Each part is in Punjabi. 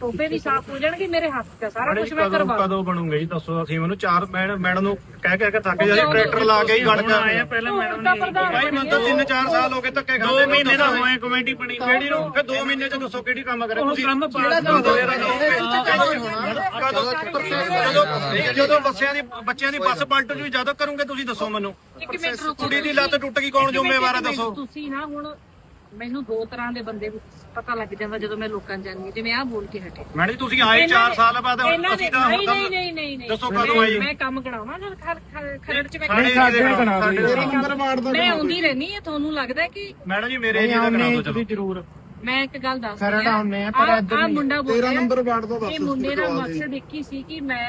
ਟੋਪੇ ਵੀ ਸਾਫ਼ ਹੋ ਜਾਣਗੇ ਮੇਰੇ ਹੱਥ ਤੇ ਸਾਰਾ ਕੁਝ ਮੈਂ ਕਦੋਂ ਕਰਵਾ ਕਦੋਂ ਬਣੂਗਾ ਜੀ ਦੱਸੋ ਅਸੀਂ ਮੈਨੂੰ। ਚਾਰ ਮੈਡਮ ਮੈਡਮ ਨੂੰ ਕਹਿ ਕਹਿ ਕੇ ਥੱਕ ਜਾਈ ਟਰੈਕਟਰ ਲਾ ਕੇ ਹੀ ਗੜਕਾ ਆਏ ਪਹਿਲਾਂ ਮੈਡਮ ਨੇ ਭਾਈ ਮੈਨੂੰ ਤਾਂ 3-4 ਸਾਲ ਹੋ ਗਏ ਧੱਕੇ ਖਾਂਦੇ 2 ਮਹੀਨੇ ਦਾ ਹੋਏ ਕਮੇਟੀ ਬਣੀ। ਕਿਹੜੀ ਨੂੰ? ਫਿਰ 2 ਮਹੀਨੇ ਚ ਦੱਸੋ ਕਿਹੜੀ ਕੰਮ ਕਰੇ। ਤੁਸੀਂ ਕੰਮ ਜਦੋਂ ਜਦੋਂ ਬੱਸਿਆਂ ਦੀ ਬੱਚਿਆਂ ਦੀ ਬੱਸ ਪਲਟ ਜੂ ਜਦੋਂ ਕਰੋਗੇ ਤੁਸੀਂ ਦੱਸੋ ਮੈਨੂੰ। ਇੱਕ ਮਿੰਟ ਰੁਕੋ ਕੁੜੀ ਦੀ ਲੱਤ ਟੁੱਟ ਗਈ ਕੌਣ ਜ਼ਿੰਮੇਵਾਰ ਹੈ ਦੱਸੋ। ਤੁਸੀਂ ਨਾ ਹੁਣ ਮੈਨੂੰ ਦੋ ਤਰ੍ਹਾਂ ਦੇ ਬੰਦੇ ਪਤਾ ਲੱਗ ਜਾਂਦਾ ਜਦੋਂ ਮੈਂ ਲੋਕਾਂ ਜਾਂਦੀ ਜਿਵੇਂ ਆਹ ਬੋਲ ਕੇ ਹਟੇ। ਮੈਡਮ ਜੀ ਤੁਸੀਂ ਆਏ 4 ਸਾਲ ਬਾਅਦ ਹੁਣ ਅਸੀਂ ਤਾਂ ਨਹੀਂ ਹੁਣ ਤਾਂ ਨਹੀਂ ਨਹੀਂ ਨਹੀਂ ਨਹੀਂ। ਦੱਸੋ ਕਦੋਂ ਆਈ? ਮੈਂ ਕੰਮ ਖਰ- ਖਰ- ਖਰੜ ਚ ਮੈਂ ਮੈਂ ਆਉਂਦੀ ਰਹਿਣੀ ਹੈ ਤੁਹਾਨੂੰ ਲੱਗਦਾ ਕਿ ਮੈਡਮ ਜੀ ਮੇਰੇ ਏਰੀਆ ਦਾ ਕਰਾ ਦਿਓ ਚਲੋ ਜ਼ਰੂਰ। ਮੈਂ ਇੱਕ ਗੱਲ ਦੱਸ ਰਹੀ ਹਾਂ। ਆ ਮੁੰਡਾ ਬੋਲ ਤੇਰਾ ਰਿਹਾ ਨੰਬਰ ਵਾਰਡ ਦਾ ਦੱਸ ਇਹ ਮੁੰਡੇ ਦਾ ਮਕਸਦ ਇੱਕ ਹੀ ਸੀ ਕਿ ਮੈਂ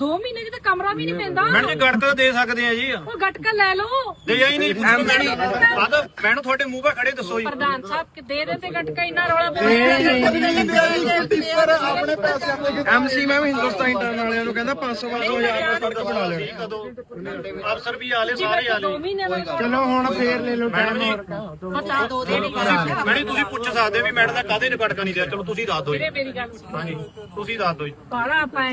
2 ਮਹੀਨੇ ਚ ਤਾਂ ਕਮਰਾ ਵੀ ਨਹੀਂ ਪੈਂਦਾ ਮੈਡਮ ਜੀ ਗੜਕਾ ਦੇ ਸਕਦੇ ਆ ਜੀ। ਉਹ ਗਟਕਾ ਲੈ ਲਓ। ਦੇ ਹੀ ਨਹੀਂ। ਮੈਡਮ ਮੈਨੂੰ ਤੁਹਾਡੇ ਮੂੰਹ 'ਤੇ ਖੜੇ ਦੱਸੋ ਜੀ। ਪ੍ਰਧਾਨ ਸਾਹਿਬ ਕਿ ਦੇ ਦੇ ਤੇ ਗਟਕਾ ਇੰਨਾ ਰੌਲਾ ਆਪਣੇ ਪੈਸੇ ਆਪਣੇ ਐਮਸੀ ਮੈਂ ਵੀ ਹਿੰਦੁਸਤਾਨ ਇੰਟਰਨ ਵਾਲਿਆਂ ਨੂੰ ਕਹਿੰਦਾ 500 500 ਹਜ਼ਾਰ ਦਾ ਸੜਕ ਬਣਾ ਲੈਣੀ। ਕਦੋਂ ਅਫਸਰ ਵੀ ਆਲੇ ਸਾਰੇ ਆਲੇ। 2 ਮਹੀਨੇ ਦਾ ਚਲੋ ਹੁਣ ਫੇਰ ਲੈ ਲਓ ਮੈਡਮ ਜੀ ਪਤਾ ਦੋ ਦੇ ਨਹੀਂ ਮੈਡਮ ਤੁਸੀਂ ਪੁੱਛ ਸਕਦੇ ਵੀ ਮੈਡਮ ਦਾ ਕਾਹਦੇ ਨੇ ਗੜਕਾ ਨਹੀਂ ਦਿਆ ਚਲੋ ਤੁਸੀਂ ਦੱਸ ਦਿਓ ਜੀ। ਵੀਰੇ ਮੇਰੀ ਗੱਲ ਸੁਣ। ਹਾਂਜੀ ਤੁਸੀਂ ਦੱਸ ਦਿਓ ਜੀ। ਬਾਲਾ ਪਾਏ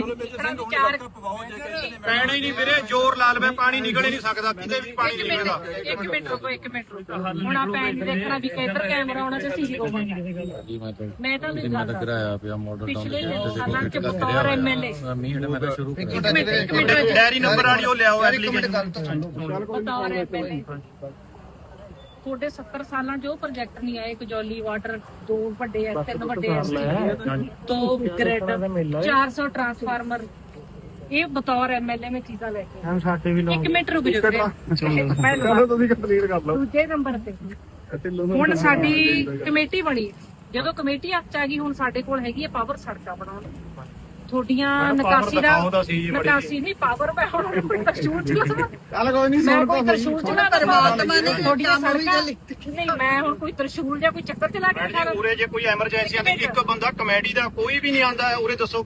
ਚਾਰ ਪੈਣਾ ਹੀ ਨਹੀਂ ਵੀਰੇ ਜ਼ੋਰ ਲਾ ਲਵੇ ਪਾਣੀ ਨਿਕਲ ਹੀ ਨਹੀਂ ਸਕਦਾ ਕਿਤੇ ਵੀ ਪਾਣੀ ਨਹੀਂ ਨਿਕਲਦਾ। ਮਿੰਟ ਇੱਕ ਮਿੰਟ ਰੁਕੋ ਇੱਕ ਮਿੰਟ ਰੁਕੋ। ਹੁਣ ਆਪਾਂ ਐਂ ਦੇਖਣਾ ਵੀ ਕਿੱਧਰ ਕੈਮਰਾ ਆਉਣਾ ਤੇ ਸੀਸੀ ਕੋਵਾਂਗੇ ਮੈਂ ਤਾਂ ਨਹੀਂ ਗੱਲ ਕਰਾਇਆ ਪਿਆ ਮਾਡਲ ਟਾਊਨ ਬਤੌਰ ਐਮਐਲਏ ਮੀਂਹ ਮੈਂ ਤਾਂ ਸ਼ੁਰੂ ਇੱਕ ਮਿੰਟ ਇੱਕ ਮਿੰਟ ਡੈਰੀ ਨੰਬਰ ਵਾਲੀ ਉਹ ਲਿਆਓ ਐਪਲੀਕੇਸ਼ਨ ਬਤੌਰ ਐਮਐਲਏ ਤੁਹਾਡੇ 70 ਸਾਲਾਂ 'ਚ ਉਹ ਪ੍ਰੋਜੈਕਟ ਨਹੀਂ ਆਏ ਕਜੌਲੀ ਵਾਟਰ ਦੋ ਵੱਡੇ ਐ ਤਿੰਨ ਵੱਡੇ ਐ ਦੋ ਗ੍ਰਿਡ 400 ਟਰਾਂਸਫਾਰਮਰ ਇਹ ਬਤੌਰ ਐਮਐਲਏ ਮੈਂ ਚੀਜ਼ਾਂ ਲੈ ਕੇ ਆਈ। ਸਾਡੇ ਵੀ ਇੱਕ ਮਿੰਟ ਰੁਕ ਜਾਓ ਚਲੋ ਪਹਿਲਾਂ ਤੁਸੀਂ ਕੰਪਲੀਟ ਕਰ ਲਓ। ਦੂਜੇ ਨੰਬਰ ਤੇ। ਹੁਣ ਸਾਡੀ ਕਮੇਟੀ ਬਣੀ। ਜਦੋਂ ਕਮੇਟੀ ਹੱਥ 'ਚ ਆ ਗਈ ਹੁਣ ਸਾਡੇ ਕੋਲ ਹੈਗੀ ਹੈ ਪਾਵਰ ਸੜਕਾਂ ਬਣਾਉਣ। ਤੁਹਾਡੀਆਂ ਮੈਡਮ, power ਨਿਕਾਸੀ ਦਾ ਦਿਖਾਓ ਤਾਂ ਸਹੀ ਜੀ ਬੜੀ। ਨਿਕਾਸੀ ਨਹੀਂ ਪਾਵਰ ਮੈਂ ਹੁਣ ਕੋਈ ਤਰਸ਼ੂਲ ਚੱਲ ਕੋਈ ਨਹੀਂ ਮੈਂ ਸੁਣ ਕੋਈ ਤਾਂ ਤਰਸ਼ੂਲ ਚਲਾ ਪਰਮਾਤਮਾ ਨੇ ਤੁਹਾਡੀਆਂ ਸੜਕਾਂ ਨਹੀਂ ਮੈਂ ਹੁਣ ਕੋਈ ਤਰਸ਼ੂਲ ਜਾਂ ਕੋਈ ਚੱਕਰ ਚਲਾ ਕੇ ਮੈਡਮ ਜੀ, ਉਰੇ ਜੇ ਕੋਈ ਐਮਰਜੈਂਸੀ ਆਂਦੀ ਇੱਕ ਬੰਦਾ ਕਮੇਡੀ ਦਾ ਕੋਈ ਵੀ ਨਹੀਂ ਆਂਦਾ ਉਰੇ ਦੱਸੋ।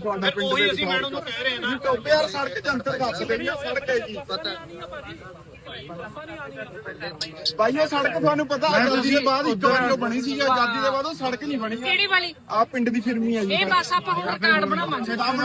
ਤੁਹਾਡਾ ਪਿੰਡ ਉਹੀ ਦੇ ਅਸੀਂ ਮੈਡਮ ਨੂੰ ਕਹਿ ਰਹੇ ਹਾਂ ਨਾ। ਟੋਪੇ ਯਾਰ ਸੜਕ ਚ ਅੰਤਰ ਦੱਸ ਦੇਣੀ ਆ ਸੜਕ ਹੈ ਜੀ। ਭਾਈ ਉਹ ਸੜਕ ਤੁਹਾਨੂੰ ਪਤਾ ਆਜ਼ਾਦੀ ਦੇ ਬਾਅਦ ਇੱਕ ਵਾਰ ਜੋ ਬਣੀ ਸੀ ਆਜ਼ਾਦੀ ਦੇ ਬਾਅਦ ਉਹ ਸੜਕ ਨਹੀਂ ਬਣੀ ਕਿਹੜੀ ਵਾਲੀ? ਆ ਪਿੰਡ ਦੀ ਫਿਰਮੀ ਆ ਜੀ। ਇਹ ਬਸ ਆਪਾਂ ਹੁਣ ਕਾਰਡ ਬਣਾਵਾਂਗੇ। ਚਾਰ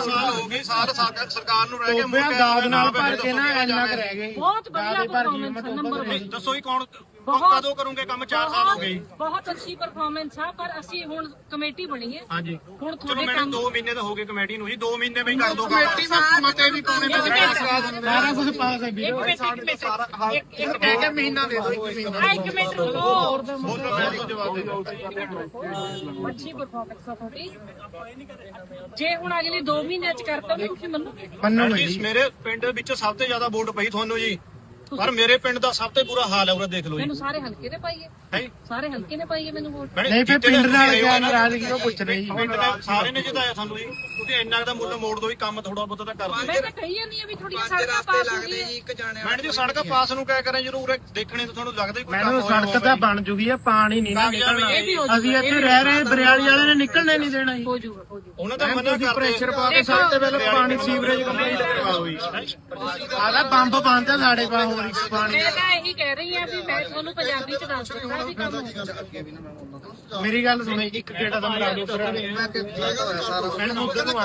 ਸਾਲ ਹੋ ਗਏ ਸਾਲ ਸਾਡਾ ਸਰਕਾਰ ਨੂੰ ਰਹਿ ਗਏ ਮੁੜ ਕੇ ਦਾਦ ਨਾਲ ਭਰ ਦੱਸੋ ਕੇ ਨਾ ਕਿਹੜਾ ਇੰਨਾ ਜਾਣਾ ਕੁ ਰਹਿ ਗਏ। ਬਹੁਤ ਵਧੀਆ ਪਰਫਾਰਮੈਂਸ ਨੰਬਰ ਨਹੀਂ, 1 ਦੱਸੋ ਹੀ ਕੌਣ ਬਹੁਤ- ਕਦੋਂ ਕਰੋਗੇ ਕੰਮ? 4 ਸਾਲ ਹੋ ਗਏ। ਜੀ। ਬਹੁਤ ਅੱਛੀ ਪਰਫਾਰਮੈਂਸ ਆ ਪਰ ਅਸੀਂ ਹੁਣ ਕਮੇਟੀ ਬਣੀ ਹੈ। ਹਾਂਜੀ। ਹੁਣ ਚਲੋ ਤੁਹਾਡੇ ਮੈਡਮ ਕੰਮ 2 ਮਹੀਨੇ ਤਾਂ ਹੋ ਗਏ ਕਮੇਟੀ ਨੂੰ ਜੀ। 2 ਮਹੀਨੇ ਵਿੱਚ ਕਰ ਦੋ ਕਮੇਟੀ ਵਿੱਚ ਮਤੇ ਵੀ ਪਾਉਣੇ ਮਿੰਟ, ਸਾਰਾ ਕੁਝ ਪਾਸ ਹੈ ਵੀਰੇ ਇੱਕ ਮਿੰਟ ਇੱਕ ਮਿੰਟ। ਇੱਕ- ਇੱਕ ਕਹਿ ਕੇ ਮਹੀਨਾ ਦੇ ਦਿਓ ਇੱਕ ਮਹੀਨਾ ਆ, ਇੱਕ ਮਿੰਟ ਰੁਕੋ। ਅੱਛੀ ਪਰਫਾਰਮੈਂਸ ਆ ਤੁਹਾਡੀ। ਜੇ ਹੁਣ ਅਗਲੇ 2 ਮਹੀਨਿਆਂ ਚ ਕਰਤਾ ਤਾਂ ਤੁਸੀਂ ਮੰਨੋਗੇ? ਮੰਨੋ ਜੀ। ਮੇਰੇ ਪਿੰਡ ਵਿੱਚ ਸਭ ਤੋਂ ਜ਼ਿਆਦਾ ਵੋਟ ਪਈ ਤੁਹਾਨੂੰ ਜੀ। ਪਰ ਮੇਰੇ ਪਿੰਡ ਦਾ ਸਭ ਤੋਂ ਬੁਰਾ ਹਾਲ ਹੈ ਉਰੇ ਦੇਖ ਲਓ ਜੀ। ਮੈਨੂੰ ਸਾਰੇ ਹਲਕੇ ਨੇ ਪਾਈਏ। ਹੈ ਸਾਰੇ ਹਲਕੇ ਨੇ ਪਾਈਏ ਮੈਨੂੰ ਵੋਟ। ਨਹੀਂ ਫਿਰ ਪਿੰਡ ਨਾਲ ਕਿਆ ਨਾਰਾਜ਼ਗੀ ਉਹ ਪੁੱਛ ਰਹੀ ਪਿੰਡ ਨੇ ਸਾਰੇ ਨੇ ਜਿਤਾਇਆ ਸਾਨੂੰ ਜੀ। ਤੁਸੀਂ ਇੰਨਾ ਕੁ ਦਾ ਮੁੱਲ ਮੋੜ ਦੋ ਵੀ ਕੰਮ ਥੋੜਾ ਬਹੁਤਾ ਤਾਂ ਕਰ ਦਿਓ ਮੈਂ ਤਾਂ ਕਹੀ ਜਾਂਦੀ ਆ ਵੀ ਥੋੜੀਆਂ ਸੜਕਾਂ ਪਾਸ ਹੋ। ਗਈਆਂ ਮੈਡਮ ਜੀ ਸੜਕ ਪਾਸ ਨੂੰ ਕਹਿ ਕਰਾਂ ਜਦੋਂ ਉਰੇ ਦੇਖਣੇ ਤਾਂ ਤੁਹਾਨੂੰ ਲੱਗਦਾ ਹੀ ਕੋਈ ਕੰਮ ਮੈਨੂੰ ਹੋਇਆ ਸੜਕ ਤਾਂ ਬਣ ਜੂਗੀ ਆ ਪਾਣੀ ਨਹੀਂ ਨਾ ਨਿਕਲਣਾ। ਇਹ ਵੀ ਹੋ ਜਾਊਗਾ, ਅਸੀਂ ਇੱਥੇ ਰਹਿ ਰਹੇ ਬਰਿਆਲੀ ਵਾਲੇ ਨੇ ਨਿਕਲਣੇ ਨਹੀਂ ਦੇਣਾ ਜੀ। ਹੋ ਹੋ ਉਹਨਾਂ ਦਾ ਮਨਾ ਕਰਦੇ ਪ੍ਰੈਸ਼ਰ ਪਾ ਕੇ ਸਭ ਤੋਂ ਪਹਿਲਾਂ ਪਾਣੀ ਸੀਵਰੇਜ ਕੰਪਲੀਟ ਕਰਵਾਓ ਜੀ। ਬੰਬ ਬੰਦ ਆ ਸਾਡੇ ਪਾ ਹੋਰ। ਇੱਕ ਪਾਣੀ ਮੈਂ ਤਾਂ ਇਹੀ ਕਹਿ ਰਹੀ ਆ ਵੀ ਮੈਂ ਤੁਹਾਨੂੰ ਪੰਜਾਬੀ ਚ ਦੱਸ ਦਿੱਤਾ ਵੀ ਕੰਮ ਮੇਰੀ ਗੱਲ ਸੁਣੇ ਇੱਕ ਗੇੜਾ ਦਾ ਮਰਾ ਦਿਓ ਫਿਰ ਮੈਡਮ ਉਧਰ ਨੂੰ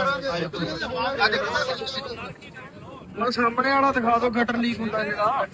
ਆ ਸਾਹਮਣੇ ਵਾਲਾ ਦਿਖਾ ਦਿਓ ਗਟਰ ਲੀਕ ਹੁੰਦਾ ਜਿਹੜਾ।